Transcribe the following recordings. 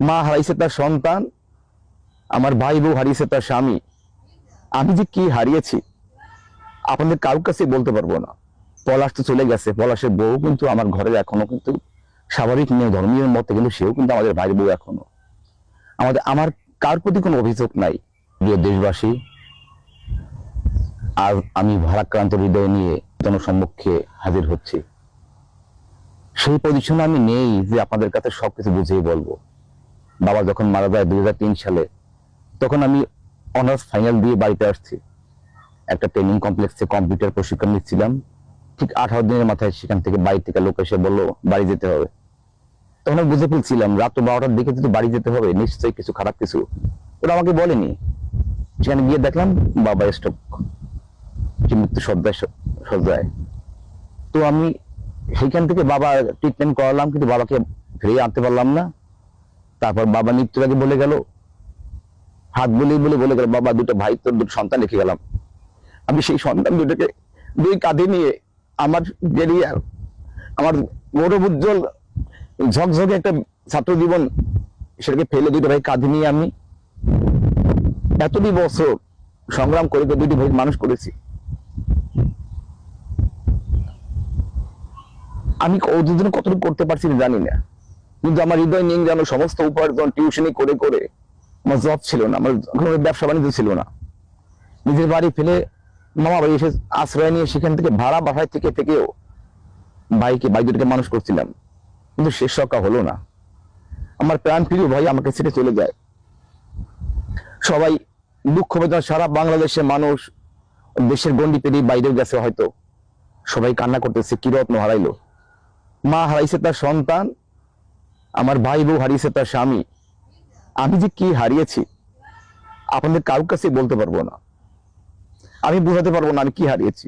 মা হারাইছে তার সন্তান, আমার ভাই বউ হারিয়েছে তার স্বামী। আমি যে কি হারিয়েছি, আপনাদের কারোর কাছে বলতে পারব না। পলাশ তো চলে গেছে, পলাশের বউ কিন্তু আমার ঘরে এখনও কিন্তু স্বাভাবিক নিয়ে ধর্মীয় মতে কিন্তু সেও কিন্তু আমাদের ভাই বউ এখনও। আমাদের, আমার কার প্রতি কোনো অভিযোগ নাই। প্রিয় দেশবাসী আর আমি ভারাক্রান্ত হৃদয় নিয়ে জনসম্মুখে হাজির হচ্ছি। সেই পজিশনে আমি নেই যে আপনাদের কাছে সবকিছু বুঝিয়ে বলব। বাবা যখন মারা যায় দুই হাজার তিন সালে, তখন আমি অনার্স ফাইনাল দিয়ে বাড়িতে আসছি। একটা ট্রেনিং কমপ্লেক্সে কম্পিউটার প্রশিক্ষণ নিচ্ছিলাম। ঠিক আঠারো দিনের মাথায় সেখান থেকে বাড়ি থেকে লোক এসে বলল, বাড়ি যেতে হবে। তখন আমি বুঝে ফেলছিলাম, রাত বারোটার দিকে যদি বাড়ি যেতে হবে, নিশ্চয়ই কিছু খারাপ কিছু। ওরা আমাকে বলেনি। সেখানে গিয়ে দেখলাম, বাবা স্টক মৃত্যু সজ্জায় সজ্জায়। তো আমি সেইখান থেকে বাবা ট্রিটমেন্ট করালাম, কিন্তু বাবাকে ফিরিয়ে আনতে পারলাম না। তারপর বাবা মৃত্যুর আগে বলে গেল, হাত বলেই বলে বলে গেল, বাবা দুটো ভাই, তোর দুটো সন্তান রেখে গেলাম। আমি সেই সন্তান দুটোকে দুই কাঁধে নিয়ে আমার কেরিয়ার আমার গৌরব উজ্জ্বল ঝকঝকে একটা ছাত্র জীবন সেটাকে ফেলে দুটো ভাই কাঁধে নিয়ে আমি এতটি বছর সংগ্রাম করে দুটি ভাই মানুষ করেছি। আমি জন্য কতটুকু করতে পারছি আমি জানি না। কিন্তু আমার হৃদয় নিয়ে যেন সমস্ত উপার্জন টিউশনি করে করে, আমার জব ছিল না, আমার কোনো ব্যবসা বাণিজ্য ছিল না। নিজের বাড়ি ফেলে মামা বাড়ি এসে আশ্রয় নিয়ে সেখান থেকে ভাড়া বাসায় থেকে, থেকেও ভাইকে ভাই দুটোকে মানুষ করছিলাম। কিন্তু শেষ রক্ষা হলো না। আমার প্রাণ প্রিয় ভাই আমাকে ছেড়ে চলে যায়। সবাই দুঃখ বেদনা সারা বাংলাদেশের মানুষ, দেশের গন্ডি পেরিয়ে বাইরেও গেছে হয়তো। সবাই কান্না করতেছে কি রত্ন হারাইলো। মা হারাইছে তার সন্তান আমার ভাই বউ হারিয়েছে তার স্বামী। আমি যে কি হারিয়েছি আপনাদের কারোর কাছে বলতে পারব না। আমি বোঝাতে পারব না আমি কি হারিয়েছি।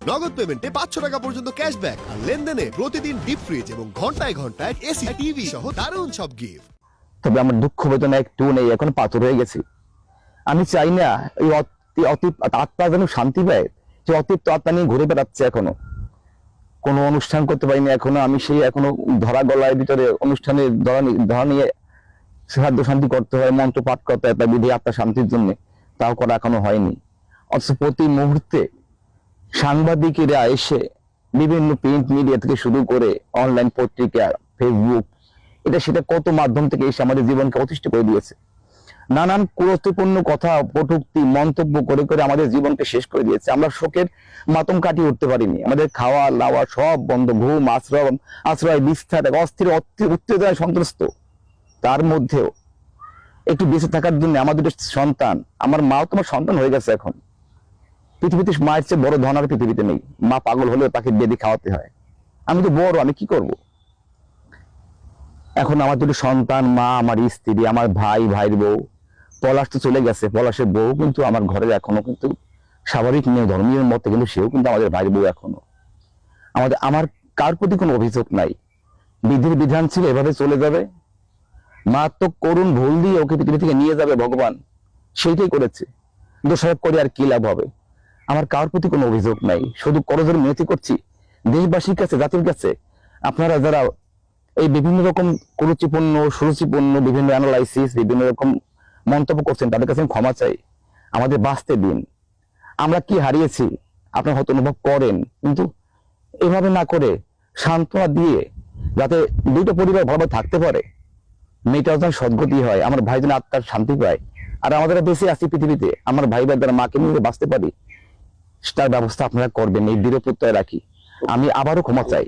নগদ পেমেন্টে পাঁচশো টাকা পর্যন্ত ক্যাশব্যাক আর লেনদেনে প্রতিদিন ডিপ ফ্রিজ এবং ঘন্টায় ঘন্টায় এসি টিভি সহ দারুণ সব গিফট তবে আমার দুঃখ বেদনা একটু নেই এখন পাথর হয়ে গেছে। আমি চাই না এই অতি অতি আত্মা যেন শান্তি পায় যে অতিরিক্ত আত্মা নিয়ে ঘুরে বেড়াচ্ছে এখনও। কোনো অনুষ্ঠান করতে পারিনি, এখনও আমি সেই এখনও ধরা গলায় ভিতরে অনুষ্ঠানে ধরা ধরা নিয়ে সাহায্য শান্তি করতে হয়, মন্ত্র পাঠ করতে হয়, তার বিধি আত্মা শান্তির জন্য। তাও করা এখনও হয়নি। অথচ প্রতি মুহূর্তে সাংবাদিকেরা এসে বিভিন্ন প্রিন্ট মিডিয়া থেকে শুরু করে অনলাইন পত্রিকা ফেসবুক এটা সেটা কত মাধ্যম থেকে এসে আমাদের জীবনকে অতিষ্ঠ করে দিয়েছে। নানান গুরুত্বপূর্ণ কথা, কটূক্তি, মন্তব্য করে করে আমাদের জীবনকে শেষ করে দিয়েছে। আমরা শোকের মাতম কাটিয়ে উঠতে পারিনি। আমাদের খাওয়া লাওয়া সব বন্ধ। ঘুম, আশ্রম, আশ্রয়, বিস্তার অস্থির উত্তেজনায় সন্ত্রস্ত। তার মধ্যেও একটু বেঁচে থাকার জন্য আমাদের সন্তান, আমার মাও তোমার সন্তান হয়ে গেছে এখন। পৃথিবীতে মায়ের চেয়ে বড় ধন আর পৃথিবীতে নেই। মা পাগল হলেও তাকে বেদি খাওয়াতে হয়। আমি তো বড়, আমি কি করব? এখন আমার দুটো সন্তান, মা, আমার স্ত্রী, আমার ভাই, ভাইয়ের বউ। পলাশ তো চলে গেছে। পলাশের বউ কিন্তু আমার ঘরের এখনও কিন্তু স্বাভাবিক নিয়ে ধর্মীয় মতে, কিন্তু সেও কিন্তু আমাদের ভাইয়ের বউ এখনও। আমাদের, আমার কার প্রতি কোনো অভিযোগ নাই। বিধির বিধান ছিল এভাবে চলে যাবে। মারাত্মক করুণ ভুল দিয়ে ওকে পৃথিবী থেকে নিয়ে যাবে ভগবান। সেইটাই করেছে। দোষারোপ করে আর কি লাভ হবে? আমার কার প্রতি কোনো অভিযোগ নাই। শুধু করজোর মিনতি করছি। দেশবাসীর কাছে, জাতির কাছে, আপনারা যারা এই বিভিন্ন রকম কুরুচিপূর্ণ, সুরুচিপূর্ণ, বিভিন্ন অ্যানালাইসিস বিভিন্ন রকম মন্তব্য করছেন, তাদের কাছে আমি ক্ষমা চাই। আমাদের বাঁচতে দিন। আমরা কি হারিয়েছি, আপনারা হয়তো অনুভব করেন, কিন্তু এভাবে না করে সান্ত্বনা দিয়ে যাতে দুটো পরিবার ভালোভাবে থাকতে পারে। মেয়েটা যেন সদ্গতি হয়, আমার ভাই যেন আত্মার শান্তি পায়। আর আমাদের বেঁচে আছি পৃথিবীতে, আমার ভাই ভাই দ্বারা মাকে নিয়ে বাঁচতে পারি, তার ব্যবস্থা আপনারা করবেন, এই দৃঢ় প্রত্যয় রাখি। আমি আবারও ক্ষমা চাই।